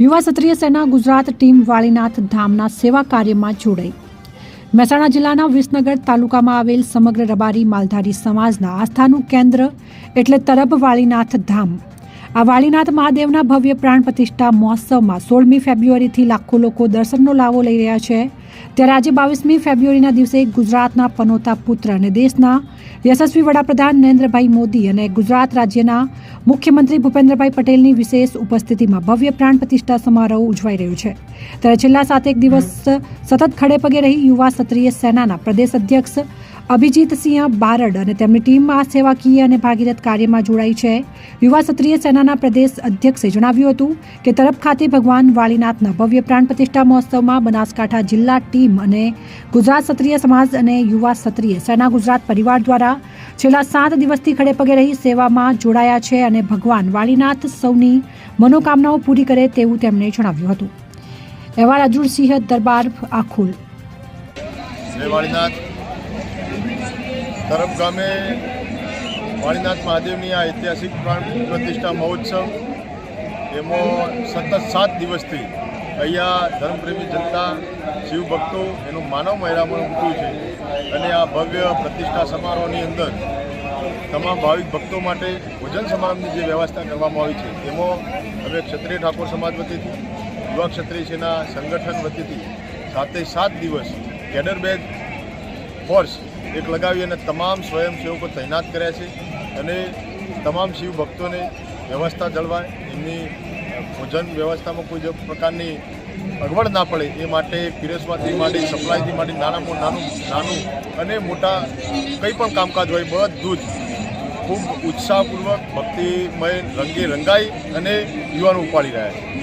યુવા ક્ષત્રિય સેના ગુજરાત ટીમ વાળીનાથ ધામના સેવા કાર્યમાં જોડાઈ. મહેસાણા જિલ્લાના વિસનગર તાલુકામાં આવેલ સમગ્ર રબારી માલધારી સમાજના આસ્થાનું કેન્દ્ર એટલે તરબ વાળીનાથ ધામ. આ વાળીનાથ મહાદેવના ભવ્ય પ્રાણ પ્રતિષ્ઠા મહોત્સવમાં સોળમી ફેબ્રુઆરીથી લાખો લોકો દર્શનનો લાવો લઈ રહ્યા છે. ત્યારે આજે બાવીસમી ફેબ્રુઆરીના દિવસે ગુજરાતના પનોતા પુત્ર અને દેશના યશસ્વી વડાપ્રધાન નરેન્દ્રભાઈ મોદી અને ગુજરાત રાજ્યના મુખ્યમંત્રી ભૂપેન્દ્રભાઈ પટેલની વિશેષ ઉપસ્થિતિમાં ભવ્ય પ્રાણ પ્રતિષ્ઠા સમારોહ ઉજવાઈ રહ્યો છે. ત્યારે છેલ્લા સાતેક દિવસ સતત ખડે પગે રહી યુવા ક્ષત્રિય સેનાના પ્રદેશ અધ્યક્ષ અભિજીતસિંહ બારડ અને તેમની ટીમ આ સેવાકીય અને ભાગીરથ કાર્યમાં જોડાઈ છે. યુવા ક્ષત્રિય સેનાના પ્રદેશ અધ્યક્ષે જણાવ્યું હતું કે તરફ ખાતે ભગવાન વાળીનાથના ભવ્ય પ્રાણ પ્રતિષ્ઠા મહોત્સવમાં બનાસકાંઠા જિલ્લા ટીમ અને ગુજરાત ક્ષત્રિય સમાજ અને યુવા ક્ષત્રિય સેના ગુજરાત પરિવાર દ્વારા છેલ્લા સાત દિવસથી ખડે પગે રહી સેવામાં જોડાયા છે અને ભગવાન વાળીનાથ સૌની મનોકામનાઓ પૂરી કરે તેવું તેમણે જણાવ્યું હતું. અહેવાલ અર્જુનસિંહ દરબાર આખુલ. વાળીનાથ. તરફ ગામે વાળીનાથ મહાદેવની આ ઐતિહાસિક પ્રાણ પ્રતિષ્ઠા મહોત્સવ, એમાં સતત સાત દિવસથી અહીંયા ધર્મપ્રેમી જનતા, શિવ ભક્તો એનું માનવ મહેરામણ ઉમટ્યું છે. અને આ ભવ્ય પ્રતિષ્ઠા સમારોહની અંદર તમામ ભાવિક ભક્તો માટે ભોજન સમારંભની જે વ્યવસ્થા કરવામાં આવી છે તેમાં અમે ક્ષત્રિય ઠાકોર સમાજ વતીથી, યુવા ક્ષત્રિય સેના સંગઠન વતીથી સાતે સાત દિવસ કેડર બેચ ફોર્સ એક લગાવી અને તમામ સ્વયંસેવકો તૈનાત કર્યા છે અને તમામ શિવ ભક્તોને વ્યવસ્થા જળવાય. એમની ભોજન વ્યવસ્થામાં કોઈ પ્રકારની અગવડ ના પડે એ માટે પીરસવાથી માંડી સપ્લાયથી માંડી નાનામાં નાનું નાનું અને મોટા કંઈ પણ કામકાજ હોય, બધું જ ખૂબ ઉત્સાહપૂર્વક, ભક્તિમય રંગે રંગાઈ અને યુવાનો ઉપાડી રહ્યા છે.